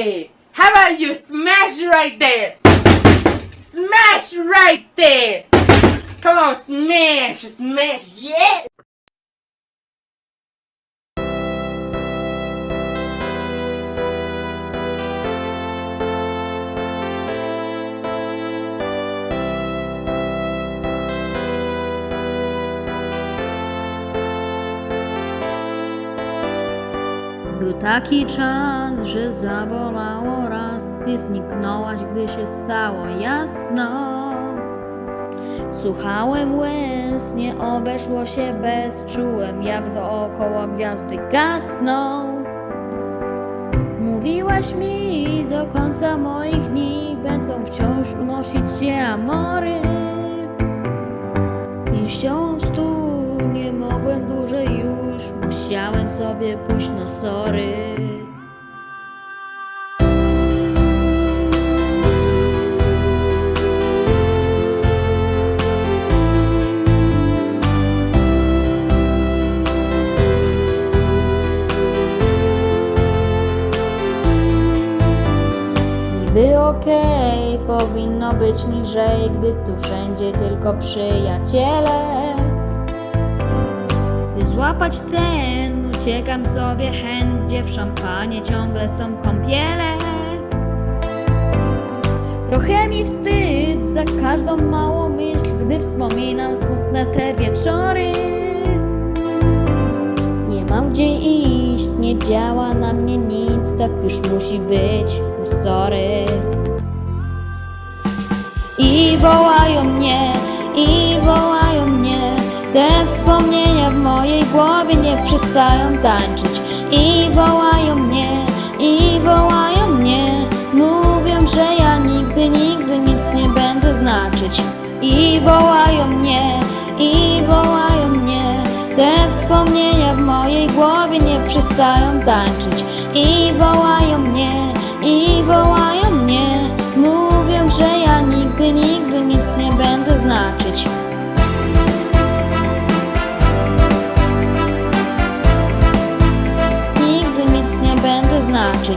How about you smash right there? Smash right there! Come on, smash, smash, yeah! Był taki czas, że zabolało raz, ty zniknąłaś, gdy się stało jasno. Słuchałem łez, nie obeszło się bez, czułem jak dookoła gwiazdy gasną. Mówiłaś mi, do końca moich dni będą wciąż unosić się amory. Pięścią musiałem sobie pójść no sorry. Niby okej, powinno być milżej, gdy tu wszędzie tylko przyjaciele. Złapać ten, uciekam sobie chęt, gdzie w szampanie ciągle są kąpiele. Trochę mi wstyd za każdą małą myśl, gdy wspominam smutne te wieczory. Nie mam gdzie iść, nie działa na mnie nic, tak już musi być, sorry. I wołają mnie, i wołają te wspomnienia w mojej głowie nie przestają tańczyć. I wołają mnie, i wołają mnie, mówią, że ja nigdy, nigdy nic nie będę znaczyć. I wołają mnie, i wołają mnie, te wspomnienia w mojej głowie nie przestają tańczyć. I wołają mnie, i wołają I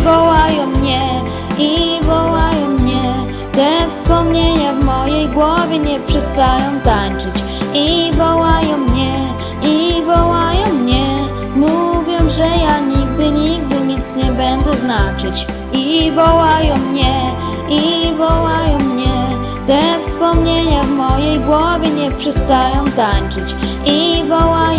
wołają mnie, i wołają mnie. Te wspomnienia w mojej głowie nie przestają tańczyć. I wołają mnie, i wołają mnie. Mówią, że ja nigdy, nigdy nic nie będę znaczyć. I wołają mnie, i wołają Te wspomnienia w mojej głowie nie przestają tańczyć I wołają